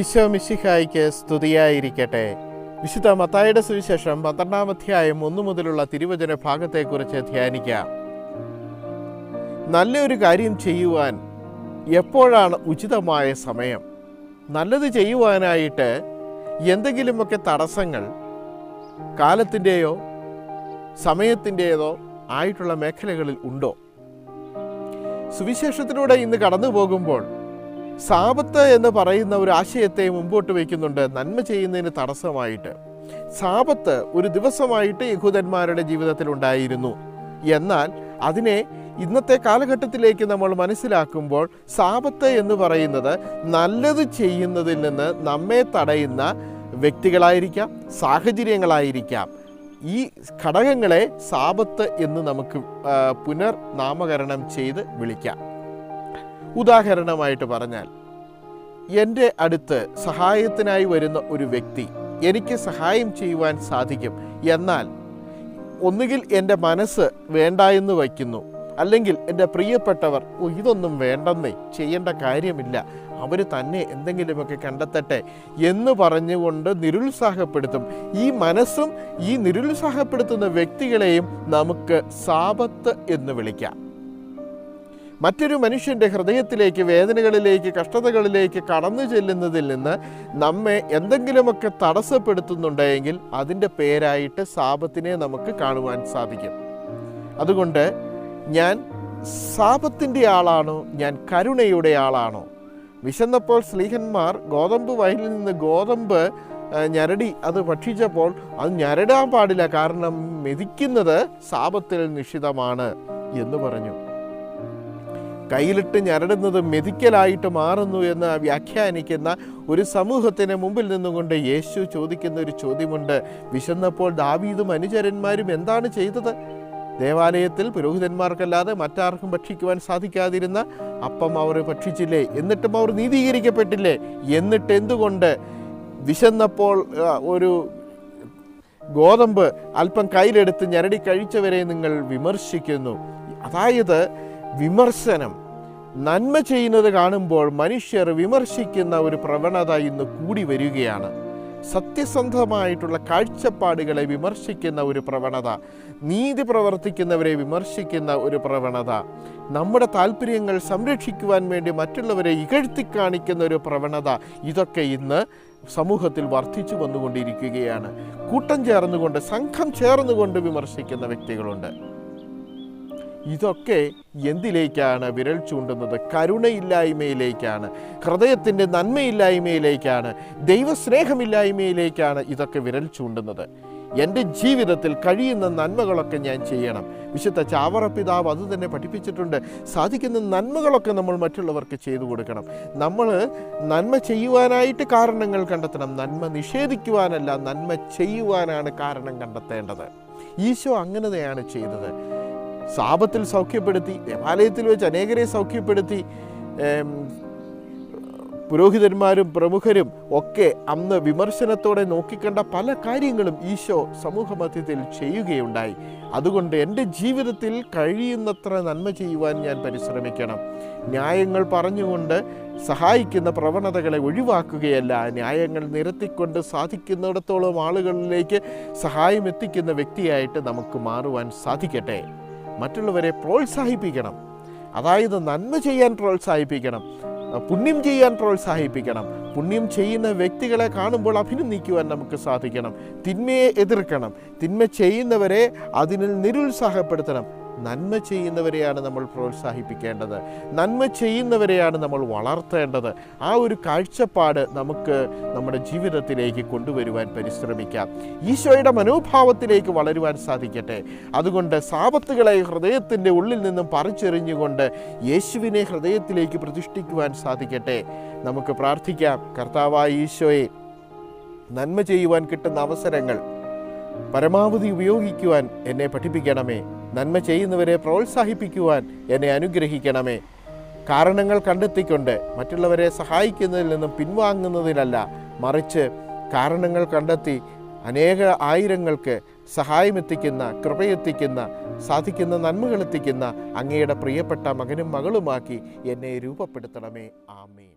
ഈശോ മിശിഹായിക്ക് സ്തുതിയായിരിക്കട്ടെ. വിശുദ്ധ മത്തായുടെ സുവിശേഷം പന്ത്രണ്ടാം അധ്യായം ഒന്നു മുതലുള്ള തിരുവചന ഭാഗത്തെക്കുറിച്ച് ധ്യാനിക്കാം. നല്ലൊരു കാര്യം ചെയ്യുവാൻ എപ്പോഴാണ് ഉചിതമായ സമയം? നല്ലത് ചെയ്യുവാനായിട്ട് എന്തെങ്കിലുമൊക്കെ തടസ്സങ്ങൾ കാലത്തിന്റെയോ സമയത്തിന്റേതോ ആയിട്ടുള്ള മേഖലകളിൽ ഉണ്ടോ? സുവിശേഷത്തിലൂടെ ഇന്ന് കടന്നു പോകുമ്പോൾ സാപത്ത് എന്ന് പറയുന്ന ഒരു ആശയത്തെ മുമ്പോട്ട് വയ്ക്കുന്നുണ്ട്. നന്മ ചെയ്യുന്നതിന് തടസ്സമായിട്ട്. സാപത്ത് ഒരു ദിവസമായിട്ട് യഹൂദന്മാരുടെ ജീവിതത്തിൽ ഉണ്ടായിരുന്നു. എന്നാൽ അതിനെ ഇന്നത്തെ കാലഘട്ടത്തിലേക്ക് നമ്മൾ മനസ്സിലാക്കുമ്പോൾ സാപത്ത് എന്ന് പറയുന്നത് നല്ലത് ചെയ്യുന്നതിൽ നിന്ന് നമ്മെ തടയുന്ന വ്യക്തികളായിരിക്കാം സാഹചര്യങ്ങളായിരിക്കാം. ഈ ഘടകങ്ങളെ സാപത്ത് എന്ന് നമുക്ക് പുനർനാമകരണം ചെയ്ത് വിളിക്കാം. ഉദാഹരണമായിട്ട് പറഞ്ഞാൽ എന്റെ അടുത്ത് സഹായത്തിനായി വരുന്ന ഒരു വ്യക്തി എനിക്ക് സഹായം ചെയ്യുവാൻ സാധിക്കും. എന്നാൽ ഒന്നുകിൽ എന്റെ മനസ്സ് വേണ്ട എന്ന് വയ്ക്കുന്നു അല്ലെങ്കിൽ എന്റെ പ്രിയപ്പെട്ടവർ "ഓ, ഇതൊന്നും വേണ്ടെന്നേ ചെയ്യേണ്ട കാര്യമില്ല. അവർ തന്നെ എന്തെങ്കിലുമൊക്കെ കണ്ടെത്തട്ടെ എന്ന് പറഞ്ഞുകൊണ്ട് നിരുത്സാഹപ്പെടുത്തും. ഈ മനസ്സും ഈ നിരുത്സാഹപ്പെടുത്തുന്ന വ്യക്തികളെയും നമുക്ക് സാപത്ത് എന്ന് വിളിക്കാം. മറ്റൊരു മനുഷ്യന്റെ ഹൃദയത്തിലേക്ക് വേദനകളിലേക്ക് കഷ്ടതകളിലേക്ക് കടന്നു ചെല്ലുന്നതിൽ നിന്ന് നമ്മെ എന്തെങ്കിലുമൊക്കെ തടസ്സപ്പെടുത്തുന്നുണ്ടെങ്കിൽ അതിന്റെ പേരായിട്ട് സാപത്തിനെ നമുക്ക് കാണുവാൻ സാധിക്കും. അതുകൊണ്ട് ഞാൻ സാപത്തിന്റെ ആളാണോ? ഞാൻ കരുണയുടെ ആളാണോ? വിശന്നപ്പോൾ സ്ലീഹന്മാർ ഗോതമ്പ് വയലിൽ നിന്ന് ഗോതമ്പ് ഞരടി അത് ഭക്ഷിച്ചപ്പോൾ അത് ഞരടാൻ പാടില്ല. കാരണം മെതിക്കുന്നത് സാപത്തിൽ നിഷിതമാണ് എന്ന് പറഞ്ഞു. കയ്യിലിട്ട് ഞരടുന്നത് മെതിക്കലായിട്ട് മാറുന്നു എന്ന് വ്യാഖ്യാനിക്കുന്ന ഒരു സമൂഹത്തിന് മുമ്പിൽ നിന്നുകൊണ്ട് യേശു ചോദിക്കുന്ന ഒരു ചോദ്യമുണ്ട്. വിശന്നപ്പോൾ ദാവീദും അനുചരന്മാരും എന്താണ് ചെയ്തത്? ദേവാലയത്തിൽ പുരോഹിതന്മാർക്കല്ലാതെ മറ്റാർക്കും ഭക്ഷിക്കുവാൻ സാധിക്കാതിരുന്ന അപ്പം അവർ ഭക്ഷിച്ചില്ലേ? എന്നിട്ടും അവർ നീതീകരിക്കപ്പെട്ടില്ലേ? എന്നിട്ട് എന്തുകൊണ്ട്? വിശന്നപ്പോൾ ഒരു ഗോതമ്പ് അല്പം കയ്യിലെടുത്ത് ഞരടി കഴിച്ചവരെ നിങ്ങൾ വിമർശിക്കുന്നു. അതായത് വിമർശനം. നന്മ ചെയ്യുന്നത് കാണുമ്പോൾ മനുഷ്യർ വിമർശിക്കുന്ന ഒരു പ്രവണത ഇന്ന് കൂടി വരികയാണ്. സത്യസന്ധമായിട്ടുള്ള കാഴ്ചപ്പാടുകളെ വിമർശിക്കുന്ന ഒരു പ്രവണത നീതി പ്രവർത്തിക്കുന്നവരെ വിമർശിക്കുന്ന ഒരു പ്രവണത നമ്മുടെ താല്പര്യങ്ങൾ സംരക്ഷിക്കുവാൻ വേണ്ടി മറ്റുള്ളവരെ ഇകഴ്ത്തി കാണിക്കുന്ന ഒരു പ്രവണത ഇതൊക്കെ ഇന്ന് സമൂഹത്തിൽ വർദ്ധിച്ചു വന്നുകൊണ്ടിരിക്കുകയാണ്. കൂട്ടം ചേർന്നുകൊണ്ട് സംഘം ചേർന്നുകൊണ്ട് വിമർശിക്കുന്ന വ്യക്തികളുണ്ട്. ഇതൊക്കെ എന്തിലേക്കാണ് വിരൽ ചൂണ്ടുന്നത്? കരുണയില്ലായ്മയിലേക്കാണ്. ഹൃദയത്തിന്റെ നന്മയില്ലായ്മയിലേക്കാണ്. ദൈവസ്നേഹമില്ലായ്മയിലേക്കാണ് ഇതൊക്കെ വിരൽ ചൂണ്ടുന്നത്. എന്റെ ജീവിതത്തിൽ കഴിയുന്ന നന്മകളൊക്കെ ഞാൻ ചെയ്യണം. വിശുദ്ധ ചാവറ പിതാവ് അത് തന്നെ പഠിപ്പിച്ചിട്ടുണ്ട്. സാധിക്കുന്ന നന്മകളൊക്കെ നമ്മൾ മറ്റുള്ളവർക്ക് ചെയ്തു കൊടുക്കണം. നമ്മൾ നന്മ ചെയ്യുവാനായിട്ട് കാരണങ്ങൾ കണ്ടെത്തണം. നന്മ നിഷേധിക്കുവാനല്ല നന്മ ചെയ്യുവാനാണ് കാരണം കണ്ടെത്തേണ്ടത്. ഈശോ അങ്ങനെയാണ് ചെയ്തത്. സാപത്തിൽ സൗഖ്യപ്പെടുത്തി ദേവാലയത്തിൽ വെച്ച് അനേകരെ സൗഖ്യപ്പെടുത്തി പുരോഹിതന്മാരും പ്രമുഖരും ഒക്കെ അന്ന് വിമർശനത്തോടെ നോക്കിക്കണ്ട പല കാര്യങ്ങളും ഈശോ സമൂഹ മധ്യത്തിൽ ചെയ്യുകയുണ്ടായി. അതുകൊണ്ട് എന്റെ ജീവിതത്തിൽ കഴിയുന്നത്ര നന്മ ചെയ്യുവാൻ ഞാൻ പരിശ്രമിക്കണം. ന്യായങ്ങൾ പറഞ്ഞുകൊണ്ട് സഹായിക്കുന്ന പ്രവണതകളെ ഒഴിവാക്കുകയല്ല. ന്യായങ്ങൾ നിരത്തിക്കൊണ്ട് സാധിക്കുന്നിടത്തോളം ആളുകളിലേക്ക് സഹായം എത്തിക്കുന്ന വ്യക്തിയായിട്ട് നമുക്ക് മാറുവാൻ സാധിക്കട്ടെ. മറ്റുള്ളവരെ പ്രോത്സാഹിപ്പിക്കണം. അതായത് നന്മ ചെയ്യാൻ പ്രോത്സാഹിപ്പിക്കണം. പുണ്യം ചെയ്യാൻ പ്രോത്സാഹിപ്പിക്കണം. പുണ്യം ചെയ്യുന്ന വ്യക്തികളെ കാണുമ്പോൾ അഭിനന്ദിക്കുവാൻ നമുക്ക് സാധിക്കണം. തിന്മയെ എതിർക്കണം. തിന്മ ചെയ്യുന്നവരെ അതിനിൽ നിരുത്സാഹപ്പെടുത്തണം. നന്മ ചെയ്യുന്നവരെയാണ് നമ്മൾ പ്രോത്സാഹിപ്പിക്കേണ്ടത്. നന്മ ചെയ്യുന്നവരെയാണ് നമ്മൾ വളർത്തേണ്ടത്. ആ ഒരു കാഴ്ചപ്പാട് നമുക്ക് നമ്മുടെ ജീവിതത്തിലേക്ക് കൊണ്ടുവരുവാൻ പരിശ്രമിക്കാം. ഈശോയുടെ മനോഭാവത്തിലേക്ക് വളരുവാൻ സാധിക്കട്ടെ. അതുകൊണ്ട് സാപത്തുകളെ ഹൃദയത്തിന്റെ ഉള്ളിൽ നിന്നും പറിച്ചെറിഞ്ഞുകൊണ്ട് യേശുവിനെ ഹൃദയത്തിലേക്ക് പ്രതിഷ്ഠിക്കുവാൻ സാധിക്കട്ടെ. നമുക്ക് പ്രാർത്ഥിക്കാം. കർത്താവായ ഈശോയെ നന്മ ചെയ്യുവാൻ കിട്ടുന്ന അവസരങ്ങൾ പരമാവധി ഉപയോഗിക്കുവാൻ എന്നെ പഠിപ്പിക്കണമേ. നന്മ ചെയ്യുന്നവരെ പ്രോത്സാഹിപ്പിക്കുവാൻ എന്നെ അനുഗ്രഹിക്കണമേ. കാരണങ്ങൾ കണ്ടെത്തിക്കൊണ്ട് മറ്റുള്ളവരെ സഹായിക്കുന്നതിൽ നിന്നും പിൻവാങ്ങുന്നതിലല്ല മറിച്ച് കാരണങ്ങൾ കണ്ടെത്തി അനേക ആയിരങ്ങൾക്ക് സഹായമെത്തിക്കുന്ന കൃപയെത്തിക്കുന്ന സാധിക്കുന്ന നന്മകളെത്തിക്കുന്ന അങ്ങയുടെ പ്രിയപ്പെട്ട മകനും മകളുമാക്കി എന്നെ രൂപപ്പെടുത്തണമേ. ആമീൻ.